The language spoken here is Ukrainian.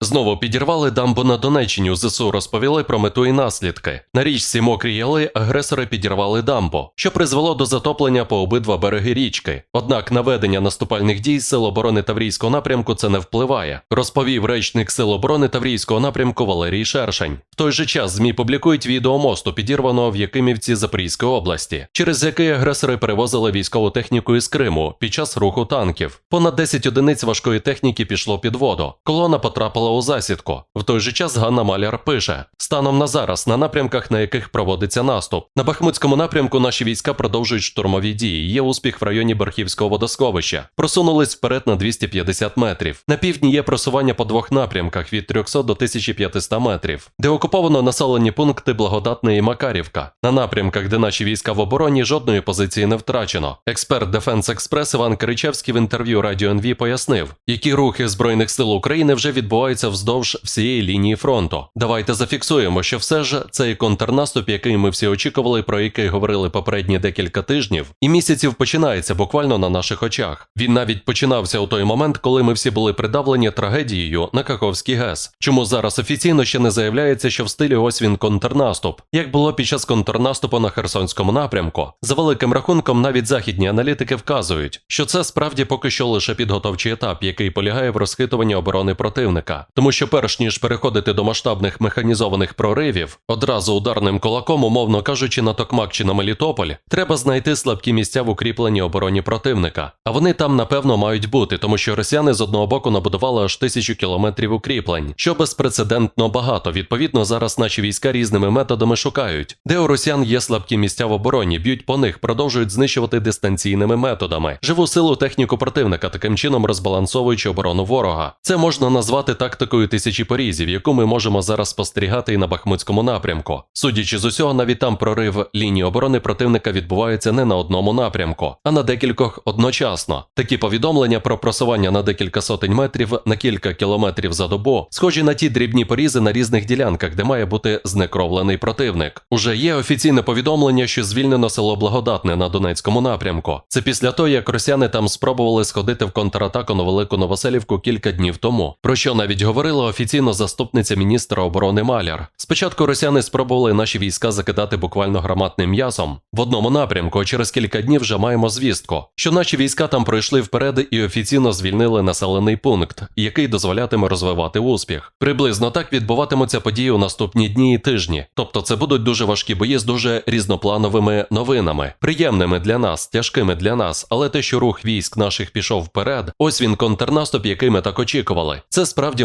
Знову підірвали дамбу на Донеччині. ЗСУ розповіли про мету і наслідки. На річці Мокрі Яли агресори підірвали дамбу, що призвело до затоплення по обидва береги річки. Однак наведення наступальних дій Сил оборони Таврійського напрямку це не впливає, розповів речник Сил оборони Таврійського напрямку Валерій Шершень. В той же час ЗМІ публікують відео мосту, підірваного в Якимівці Запорізької області, через який агресори перевозили військову техніку із Криму під час руху танків. Понад 10 одиниць важкої техніки пішло під воду. Колона потрапила у засідку. В той же час Ганна Маляр пише: станом на зараз, на напрямках, на яких проводиться наступ, на Бахмутському напрямку наші війська продовжують штурмові дії. Є успіх в районі Берхівського водосховища. Просунулись вперед на 250 метрів. На півдні є просування по двох напрямках від 300 до 1500 метрів, де окуповано населені пункти Благодатне і Макарівка. На напрямках, де наші війська в обороні, жодної позиції не втрачено. Експерт Дефенс Експрес Іван Киричевський в інтерв'ю Радіо НВ пояснив, які рухи Збройних сил України вже відбуваються вздовж всієї лінії фронту. Давайте зафіксуємо, що все ж цей контрнаступ, який ми всі очікували, про який говорили попередні декілька тижнів і місяців, починається буквально на наших очах. Він навіть починався у той момент, коли ми всі були придавлені трагедією на Каховський ГЕС. Чому зараз офіційно ще не заявляється, що в стилі ось він контрнаступ, як було під час контрнаступу на Херсонському напрямку. За великим рахунком, навіть західні аналітики вказують, що це справді поки що лише підготовчий етап, який полягає в розхитуванні оборони противника. Тому що перш ніж переходити до масштабних механізованих проривів, одразу ударним кулаком, умовно кажучи, на Токмак чи на Мелітополь, треба знайти слабкі місця в укріпленій обороні противника. А вони там напевно мають бути, тому що росіяни з одного боку набудували аж тисячу кілометрів укріплень, що безпрецедентно багато. Відповідно, зараз наші війська різними методами шукають, де у росіян є слабкі місця в обороні, б'ють по них, продовжують знищувати дистанційними методами, живу силу техніку противника, таким чином розбалансовуючи оборону ворога. Це можна назвати тактикою тисячі порізів, яку ми можемо зараз спостерігати і на Бахмутському напрямку. Судячи з усього, навіть там прорив лінії оборони противника відбувається не на одному напрямку, а на декількох одночасно. Такі повідомлення про просування на декілька сотень метрів на кілька кілометрів за добу, схожі на ті дрібні порізи на різних ділянках, де має бути знекровлений противник. Уже є офіційне повідомлення, що звільнено село Благодатне на Донецькому напрямку. Це після того, як росіяни там спробували сходити в контратаку на Велику Новоселівку кілька днів тому, про що навіть говорила офіційно заступниця міністра оборони Маляр. Спочатку росіяни спробували наші війська закидати буквально громадним м'ясом в одному напрямку. Через кілька днів вже маємо звістку, що наші війська там пройшли вперед і офіційно звільнили населений пункт, який дозволятиме розвивати успіх. Приблизно так відбуватимуться події у наступні дні і тижні. Тобто, це будуть дуже важкі бої з дуже різноплановими новинами, приємними для нас, тяжкими для нас, але те, що рух військ наших пішов вперед, ось він контрнаступ, який ми так очікували. Це справді